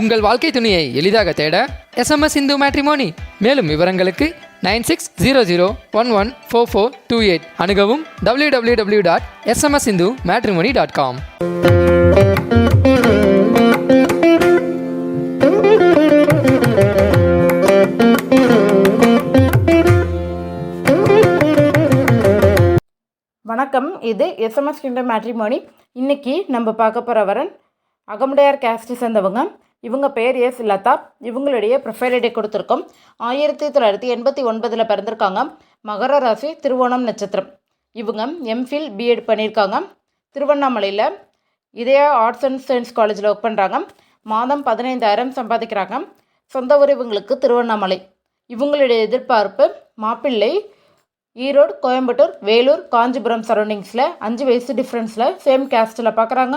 உங்கள் வாழ்க்கை துணையை எளிதாக தேட எஸ்எம்எஸ் இந்து மேட்ரிமோனி மேலும் விவரங்களுக்கு nine six zero zero one one four four two eight அணுகவும் W W W dot SMS Hindu matrimony dot com வணக்கம் இது எஸ்எம்எஸ் கிண்டர் மேட்ரிமோனி இன்னைக்கு நம்ம பார்க்க போகிற வரன் அகமுடையார் கேஸ்ட் சேர்ந்தவங்க. இவங்க பேர் எஸ் லதா இவங்களுடைய ப்ரொஃபைல் ஐடி கொடுத்துருக்கோம். ஆயிரத்தி தொள்ளாயிரத்தி எண்பத்தி ஒன்பதில் பிறந்திருக்காங்க. மகர ராசி திருவோணம் நட்சத்திரம். இவங்க எம்ஃபில் பிஎட் பண்ணியிருக்காங்க. திருவண்ணாமலையில் இதே ஆர்ட்ஸ் அண்ட் சயின்ஸ் காலேஜில் ஒர்க் பண்ணுறாங்க மாதம் பதினைந்தாயிரம் சம்பாதிக்கிறாங்க. சொந்த ஊர் இவங்களுக்கு திருவண்ணாமலை. இவங்களுடைய எதிர்பார்ப்பு மாப்பிள்ளை ஈரோடு கோயம்புத்தூர் வேலூர் காஞ்சிபுரம் சரௌண்டிங்ஸில் அஞ்சு வயசு டிஃப்ரென்ஸில் சேம் கேஸ்ட்டில் பார்க்குறாங்க